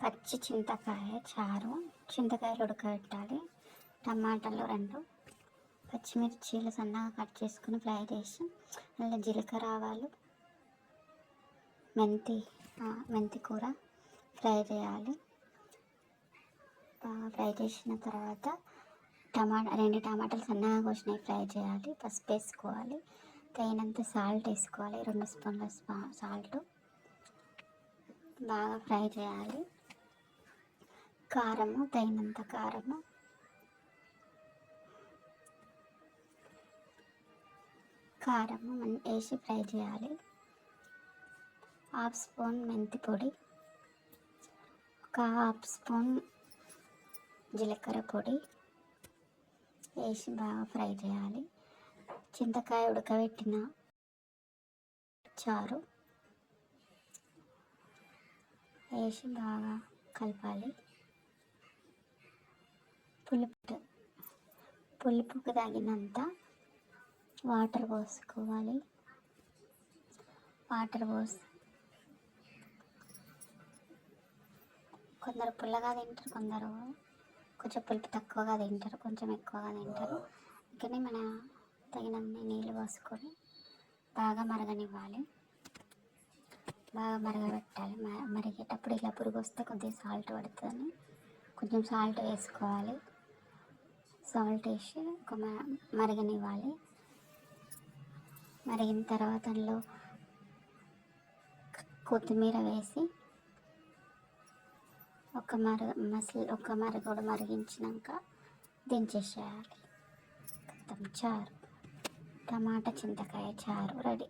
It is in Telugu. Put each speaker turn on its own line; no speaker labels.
పచ్చి చింతకాయ చారు చింతకాయలు ఉడకబెట్టాలి టమాటాలు రెండు పచ్చిమిర్చీలు సన్నగా కట్ చేసుకుని ఫ్రై చేసి అందులో జీలకర్ర ఆవాలు మెంతి మెంతి కూర ఫ్రై చేయాలి. బాగా ఫ్రై చేసిన తర్వాత టమాటా రెండు టమాటాలు సన్నగా కోసినవి ఫ్రై చేయాలి. పసుపు వేసుకోవాలి. తగినంత సాల్ట్ వేసుకోవాలి. రెండు స్పూన్ల సాల్ట్ బాగా ఫ్రై చేయాలి. కారము తగినంత కారము. కారము మన్- వేసి ఫ్రై చేయాలి. హాఫ్ స్పూన్ మెంతి పొడి ఒక హాఫ్ స్పూన్ జీలకర్ర పొడి వేసి బాగా ఫ్రై చేయాలి. చింతకాయ ఉడకబెట్టిన చారు వేసి బాగా కలపాలి. పులుపు పులుపుకు తగినంత వాటర్ పోసుకోవాలి. వాటర్ పోసి కొందరు పుల్లగా తింటారు కొందరు కొంచెం పులుపు తక్కువగా తింటారు కొంచెం ఎక్కువగా తింటారు. అందుకని మన తగినన్ని నీళ్ళు పోసుకొని బాగా మరగనివ్వాలి. బాగా మరగబెట్టాలి. మరిగేటప్పుడు ఇలా పురుగు వస్తే కొద్దిగా సాల్ట్ పడుతుంది. కొంచెం సాల్ట్ వేసుకోవాలి. సాల్ట్ వేసి ఒక మరగనివ్వాలి. మరిగిన తర్వాత అందులో కొత్తిమీర వేసి ఒక మర మసలు ఒక మరగడు మరిగించినాక దించేసేయాలి. మొత్తం చారు టమాటా చింతకాయ చారు రెడీ.